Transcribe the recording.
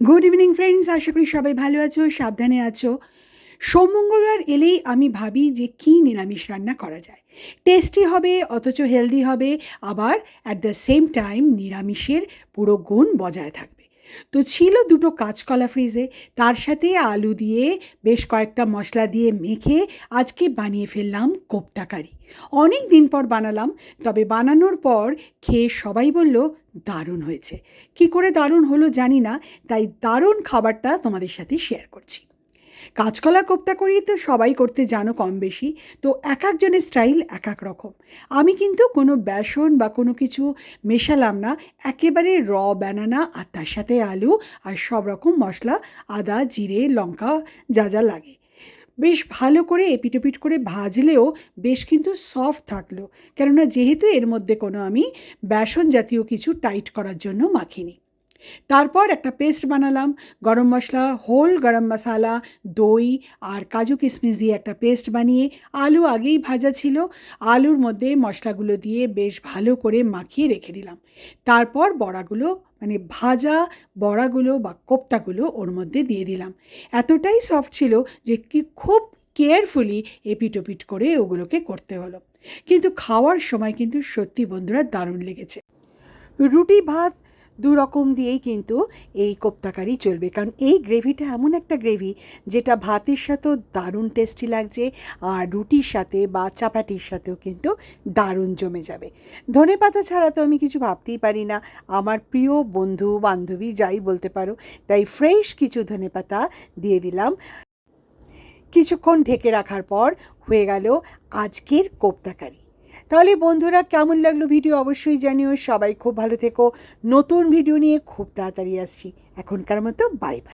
Good evening friends আশা করি সবাই ভালো আছো, সাবধানে আছো। সোমঙ্গলবার এলেই আমি ভাবি যে কী নিরামিষ রান্না করা যায়। টেস্টি হবে, অথচ হেলদি হবে, আবার অ্যাট দ্য সেম টাইম নিরামিষের পুরো গুণ বজায় থাকবে। তো ছিল দুটো কাঁচকলা ফ্রিজে তার সাথে আলু দিয়ে বেশ কয়েকটা মশলা দিয়ে মেখে আজকে বানিয়ে ফেললাম কোপ্তা কারি। অনেক দিন পর বানালাম, তবে বানানোর পর খেয়ে সবাই বলল, দারুণ হয়েছে। কি করে দারুণ হলো জানি না, তাই দারুণ খাবারটা তোমাদের সাথে শেয়ার করছি। কাঁচকলার কোপ্তা করি তো সবাই করতে জানো কম বেশি তো এক একজনের স্টাইল এক এক রকম। আমি কিন্তু কোনো বেসন বা কোনো কিছু মেশালাম না, একেবারে র ব্যানানা আর তার সাথে আলু আর সব রকম মশলা, আদা, জিরে, লঙ্কা যা যা লাগে। বেশ ভালো করে এপিটোপিট করে ভাজলেও বেশ কিন্তু সফট থাকল, কেননা যেহেতু এর মধ্যে কোনো আমি বেসন জাতীয় কিছু টাইট করার জন্য মাখিনি। তারপর একটা পেস্ট বানালাম, গরম মশলা, হোল গরম মশলা, দই আর কাজু কিশমিশ দিয়ে একটা পেস্ট বানিয়ে আলু আগেই ভাজা ছিল। আলুর মধ্যে মশলাগুলো দিয়ে বেশ ভালো করে মাখিয়ে রেখে দিলাম। তারপর বড়াগুলো মানে ভাজা বড়াগুলো বা কোপ্তাগুলো ওর মধ্যে দিয়ে দিলাম। এতটাই সফট ছিল যে কি খুব কেয়ারফুলি এপিটোপিট করে ওগুলোকে করতে হলো। কিন্তু খাওয়ার সময় কিন্তু সত্যি বন্ধুরা দারুণ লেগেছে। রুটি, ভাত দু রকম দিয়েই কিন্তু এই কোপ্তাকারি চলবে। কারণ এই গ্রেভিটা এমন একটা গ্রেভি যেটা ভাতের সাথেও দারুণ টেস্টি লাগছে আর রুটির সাথে বা চাপাটির সাথেও কিন্তু দারুণ জমে যাবে। ধনে পাতা ছাড়া তো আমি কিছু ভাবতেই পারি না। আমার প্রিয় বন্ধু, বান্ধবী যাই বলতে পারো, তাই ফ্রেশ কিছু ধনে পাতা দিয়ে দিলাম। কিছুক্ষণ ঢেকে রাখার পর হয়ে গেল আজকের কোপ্তাকারি। তাহলে বন্ধুরা, কেমন লাগল ভিডিও? অবশ্যই জানিও। সবাই খুব ভালো থেকো। নতুন ভিডিও নিয়ে খুব তাড়াতাড়ি আসছি। এখনকার মতো বাই বাই